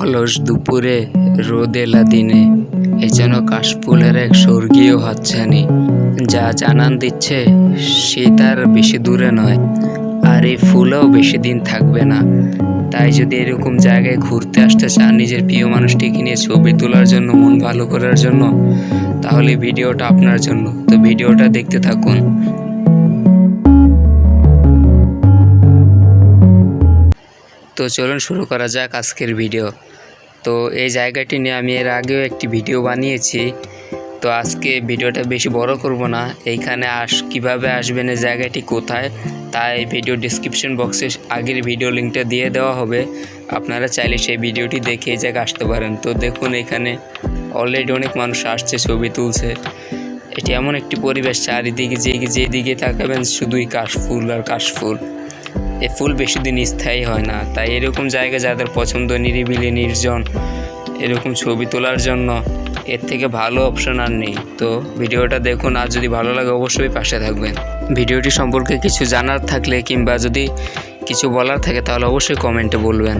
অলস দুপুরে রোদেলা দিনে, এ যেন কাশফুলের এক স্বর্গীয় হাতছানি। যা জানান দিচ্ছে, সে তার বেশি দূরে নয়, আর এই ফুলও বেশি দিন থাকবে না। তাই যদি এরকম জায়গায় ঘুরতে আসতে চান নিজের প্রিয় মানুষটিকে নিয়ে ছবি তোলার জন্য, মন ভালো করার জন্য, তাহলে ভিডিওটা আপনার জন্য। তো ভিডিওটা দেখতে থাকুন। তো চলুন শুরু করা যাক আজকের ভিডিও তো এই জায়গাটি নিয়ে আমি এর আগেও একটি ভিডিও বানিয়েছি। তো আজকে ভিডিওটা বেশি বড় করব না। এইখানে আস কীভাবে আসবেন এই জায়গাটি কোথায় তাই ভিডিও ডিসক্রিপশন বক্সে আগের ভিডিও লিঙ্কটা দিয়ে দেওয়া হবে। আপনারা চাইলে সেই ভিডিওটি দেখে এই জায়গায় আসতে পারেন। তো দেখুন এখানে অলরেডি অনেক মানুষ আসছে, ছবি তুলছে। এটি এমন একটি পরিবেশ, চারিদিকে যে যেদিকে তাকাবেন শুধুই কাশফুল আর কাশফুল। এ ফুল বেশি দিন স্থায়ী হয় না। তাই এরকম জায়গা যাদের পছন্দ, নিরিবিলি, নির্জন, এরকম ছবি তোলার জন্য এর থেকে ভালো অপশান আর নেই। তো ভিডিওটা দেখুন, আর যদি ভালো লাগে অবশ্যই পাশে থাকবেন। ভিডিওটি সম্পর্কে কিছু জানার থাকলে কিংবা যদি কিছু বলার থাকে, তাহলে অবশ্যই কমেন্টে বলবেন।